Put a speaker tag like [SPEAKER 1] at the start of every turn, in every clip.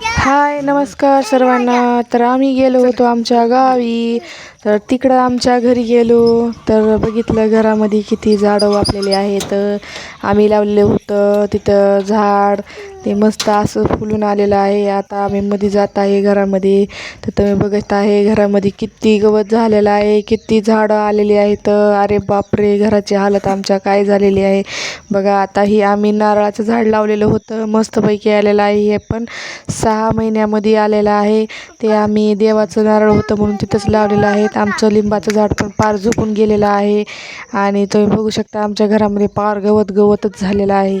[SPEAKER 1] Yeah. हाय नमस्कार सर्वांना. तर आम्ही गेलो होतो आमच्या गावी. तर तिकडं आमच्या घरी गेलो. तर बघितलं घरामध्ये किती झाडं वापलेली आहेत. आम्ही लावलेलं होतं. तिथं झाड ते मस्त असं फुलून आलेलं आहे. आता आम्ही मध्ये जात आहे घरामध्ये. तर तुम्ही बघत आहे घरामध्ये किती गवत झालेलं आहे किती झाडं आलेली आहेत. अरे बापरे घराची हालत आमच्या काय झालेली आहे. बघा आता ही आम्ही नारळाचं झाड लावलेलं होतं. मस्तपैकी आलेलं आहे. हे पण सहा महिन्यामध्ये आलेलं आहे. ते आम्ही देवाचं नारळ होतं म्हणून तिथंच लावलेलं आहे. आमचं लिंबाचं झाड पण पार झुकून गेलेलं आहे. आणि तुम्ही बघू शकता आमच्या घरामध्ये पार गवत गवतच झालेलं आहे.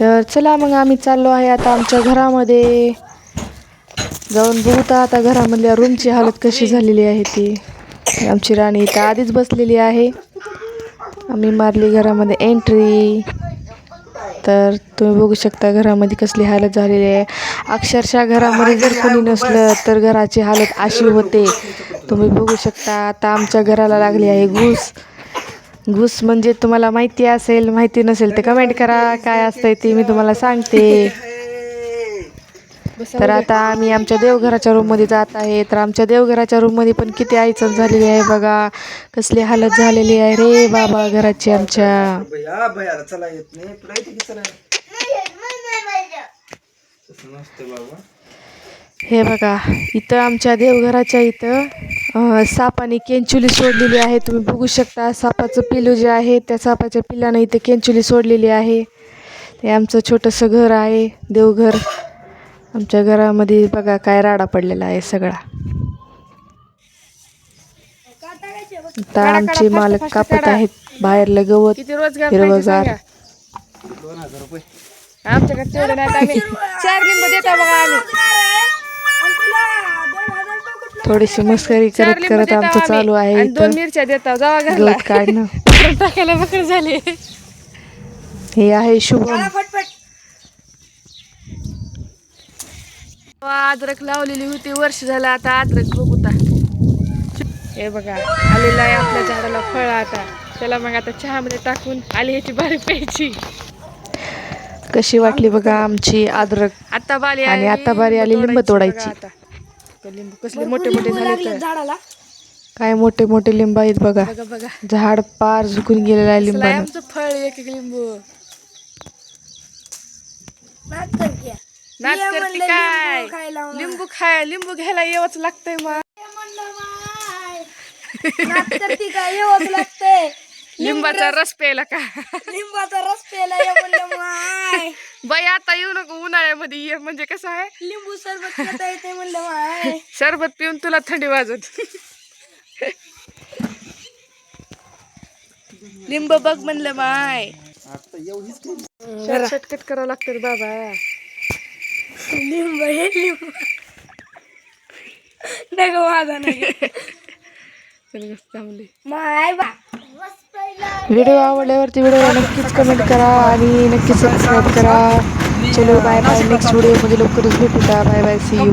[SPEAKER 1] तर चला मग आम्ही चाललो आहे आता आमच्या घरामध्ये. जाऊन बघू आता घरामधल्या रूमची हालत कशी झालेली आहे ती. आमची राणी इथं आधीच बसलेली आहे. आम्ही मारली घरामध्ये एंट्री तर तुम्ही बघू शकता घरामध्ये कसली हालत झालेली आहे. अक्षरशः घरामध्ये जर कोणी नसलं तर घराची हालत अशी होते. तुम्ही बघू शकता आता आमच्या घराला लागली आहे घूस. घूस म्हणजे तुम्हाला माहिती असेल माहिती नसेल तर कमेंट करा. काय असतंय ते मी तुम्हाला सांगते. तर आता आम्ही आमच्या देवघराच्या रूममध्ये जात आहे. तर आमच्या देवघराच्या रूममध्ये पण किती अडचण झालेली आहे बघा. कसली हालत झालेली आहे रे बाबा घराची आमच्या. हे बघा इथं आमच्या देवघराच्या इथं सापाने केंचुली सोडलेली आहे. तुम्ही बघू शकता सापाचं पिलू जे आहे त्या सापाच्या पिल्लानं इथं केंचुली सोडलेली आहे. ते आमचं छोटंसं घर आहे देवघर. आमच्या घरामध्ये बघा काय राडा पडलेला आहे सगळा. आता आमचे मालक कापत आहेत बाहेरलं गवत हिरवगार
[SPEAKER 2] दोन हजार रुपये
[SPEAKER 3] आमच्याकडे तेवढं नाही आम्ही चार लिंब देतो बघा आम्ही.
[SPEAKER 1] थोडीशी मस्करी करत करत आमचं. चालू आहे
[SPEAKER 3] आणि दोन मिरच्या देतो जावा घरला.
[SPEAKER 1] काढणं.
[SPEAKER 3] टाकायला झाले.
[SPEAKER 1] हे आहे शुभम.
[SPEAKER 3] अद्रक लावलेली होती वर्ष झालं आता अद्रक बघू ता. हे बघा आलेलं आहे आपल्या झाडाला फळ आता. त्याला मग आता चहामध्ये टाकून आली ह्याची बारी प्यायची.
[SPEAKER 1] कशी वाटली बघा आमची अद्रक?
[SPEAKER 3] आता बाली
[SPEAKER 1] आणि
[SPEAKER 3] आली,
[SPEAKER 1] आता बारी आली लिंब तोडायची.
[SPEAKER 3] लिंबू कसले मोठे मोठे झाले तर.
[SPEAKER 1] काय मोठे मोठे लिंब आहेत बघा.
[SPEAKER 3] बघा
[SPEAKER 1] झाड पार झुकून गेलेलं आहे
[SPEAKER 3] आमचं फळ एक एक लिंबू नाच करते काय? लिंबू खाय लिंबू घ्यायला यावंच लागतंय मग. लिंबाचा रस प्यायला का?
[SPEAKER 4] लिंबाचा रस प्यायला ये म्हणलं माय
[SPEAKER 3] बाई आता येऊ नको उन्हाळ्यामध्ये ये. म्हणजे कसं आहे?
[SPEAKER 4] लिंबू सरबत खाता येते म्हणलं माय
[SPEAKER 3] सरबत पिऊन तुला थंडी वाजत लिंब बघ म्हणलं माय
[SPEAKER 2] आता एवढीच
[SPEAKER 3] करावं लागतं रे बाबा.
[SPEAKER 4] लिंब हे लिंब. नग माझा नग
[SPEAKER 3] चल ग, थांबले
[SPEAKER 4] माय बा.
[SPEAKER 1] व्हिडिओ आवडल्यावरती व्हिडिओला नक्कीच कमेंट करा आणि नक्कीच सबस्क्राईब करा. चलो बाय बाय नेक्स्ट व्हिडिओमध्ये लवकरच भेटू बाय बाय सी यू